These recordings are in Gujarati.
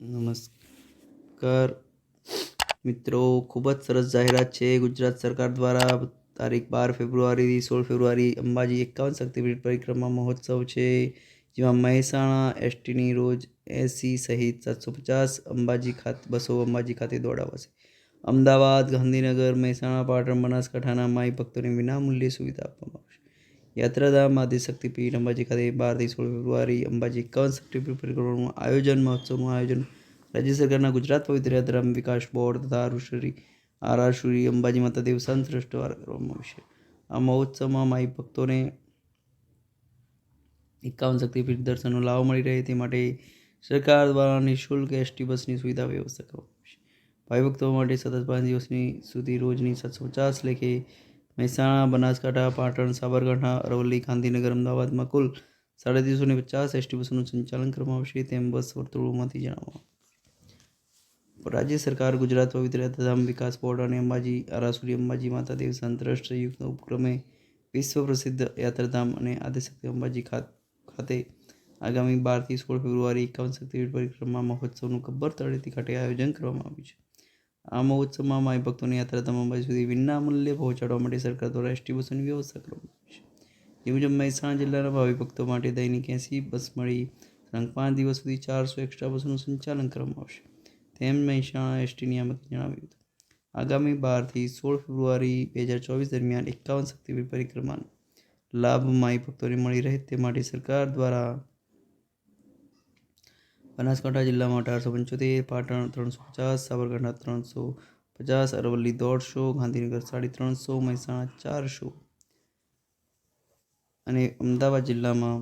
નમસ્કાર. મિત્રો, ખૂબ જ સરસ જાહેરાત છે. ગુજરાત સરકાર દ્વારા તારીખ બાર ફેબ્રુઆરીથી સોળ ફેબ્રુઆરી અંબાજી એકાવન શક્તિપીઠ પરિક્રમા મહોત્સવ છે, જેમાં મહેસાણા એસટીની રોજ એસી સહિત સાતસો પચાસ અંબાજી ખાતે, બસો અંબાજી ખાતે દોડાવાશે. અમદાવાદ, ગાંધીનગર, મહેસાણા, પાટણ, બનાસકાંઠાના માઈ ભક્તોને વિનામૂલ્યે સુવિધા આપવામાં આવશે. યાત્રાધામ, આદિ શક્તિપીઠ અંબાજી ખાતે બારથી સોળ ફેબ્રુઆરી, અંબાજી એકાવન શક્તિપીઠ પરિક્રમાનું આયોજન, મહોત્સવનું આયોજન. રાજ્ય સરકારના ગુજરાત પવિત્ર યાત્રાધામ વિકાસ બોર્ડ તથા આરુશ્રી આરાશ્રી અંબાજી માતા દેવસ્થાન શ્રેષ્ઠ દ્વારા કરવામાં આવશે આ મહોત્સવમાં માઈ ભક્તોને એકાવન શક્તિપીઠ દર્શનનો લાભ મળી રહે તે માટે સરકાર દ્વારા નિઃશુલ્ક એસટી બસની સુવિધા વ્યવસ્થા કરવામાં આવશે ભાઈ ભક્તો માટે સતત પાંચ દિવસની સુધી રોજની સાતસો પચાસ લેખે મહેસાણા, બનાસકાંઠા, પાટણ, સાબરકાંઠા, અરવલ્લી, ગાંધીનગર, અમદાવાદમાં કુલ સાડા ત્રીસોને પચાસ એસટી બસોનું સંચાલન કરવામાં આવશે તેમ બસ વર્તુળોમાંથી જણાવવામાં રાજ્ય સરકાર ગુજરાત પવિત્ર યાત્રાધામ વિકાસ બોર્ડ અને અંબાજી, આરાસુરી અંબાજી, માતા દેવસ્થાન ટ્રસ્ટ સંયુક્ત ઉપક્રમે વિશ્વ પ્રસિદ્ધ યાત્રાધામ અને આદિશક્તિ અંબાજી ખાતે આગામી બારથી સોળ ફેબ્રુઆરી એકાવન શક્તિપીઠ પરિક્રમા મહોત્સવનું ગબ્બર તળેટી ખાતે આયોજન કરવામાં આવ્યું છે. આ મહોત્સવમાં માઈ યાત્રા તમામ બાજુ સુધી વિનામૂલ્યે પહોંચાડવા માટે સરકાર દ્વારા ડિસ્ટ્રીબ્યુશન વ્યવસ્થા કરવામાં આવી છે. એ મુજબ મહેસાણા જિલ્લાના ભાવિ ભક્તો માટે દૈનિક એંસી બસ મળી સળંગ પાંચ દિવસ સુધી ચારસો એક્સ્ટ્રા બસોનું સંચાલન કરવામાં આવશે. તેમ મહેસાણા એસટી નિયામકે જણાવ્યું હતું. આગામી બારથી સોળ ફેબ્રુઆરી બે હજાર ચોવીસ દરમિયાન એકાવન શક્તિપીઠ પરિક્રમાનો લાભ માઈ ભક્તોને મળી રહે તે માટે સરકાર દ્વારા બનાસકાંઠા જિલ્લામાં અઢારસો પંચોતેર, પાટણ ત્રણસો પચાસ, સાબરકાંઠા ત્રણસો પચાસ, અરવલ્લી દોઢસો, ગાંધીનગર સાડી ત્રણસો, મહેસાણા ચારસો અને અમદાવાદ જિલ્લામાં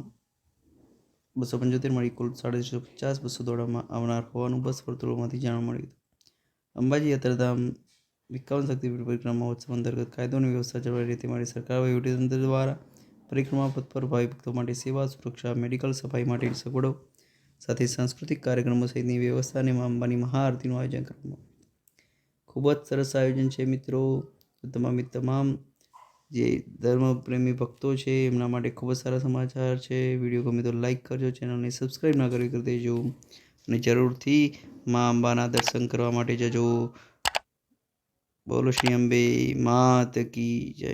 બસો પંચોતેર મળી કુલ સાડત્રીસો પચાસ બસો દોડવામાં આવનાર હોવાનું બસ વર્તુળોમાંથી જાણવા મળ્યું હતું. અંબાજી યાત્રાધામ વિકાવન શક્તિ પરિક્રમા ઉત્સવ અંતર્ગત કાયદો અને વ્યવસ્થા જળવાઈ રહે તે માટે સરકાર વહીવટીતંત્ર દ્વારા પરિક્રમા પથ પર ભાવિ ભક્તો માટે સેવા, સુરક્ષા, મેડિકલ સફાઈ માટેની સગવડો સાથે સાંસ્કૃતિક કાર્યક્રમો સહિતની વ્યવસ્થા અને અંબાની મહાઆરતીનું આયોજન કરવામાં ખૂબ જ સરસ આયોજન છે મિત્રો. તમામે તમામ જે ધર્મપ્રેમી ભક્તો છે, એમના માટે ખૂબ જ સારા સમાચાર છે. વીડિયો ગમે તો લાઈક કરજો, ચેનલને સબસ્ક્રાઈબ ના કરી કરી દેજો અને જરૂરથી મા અંબાના દર્શન કરવા માટે જજો. બોલો શ્રી અંબે, માત કી જય.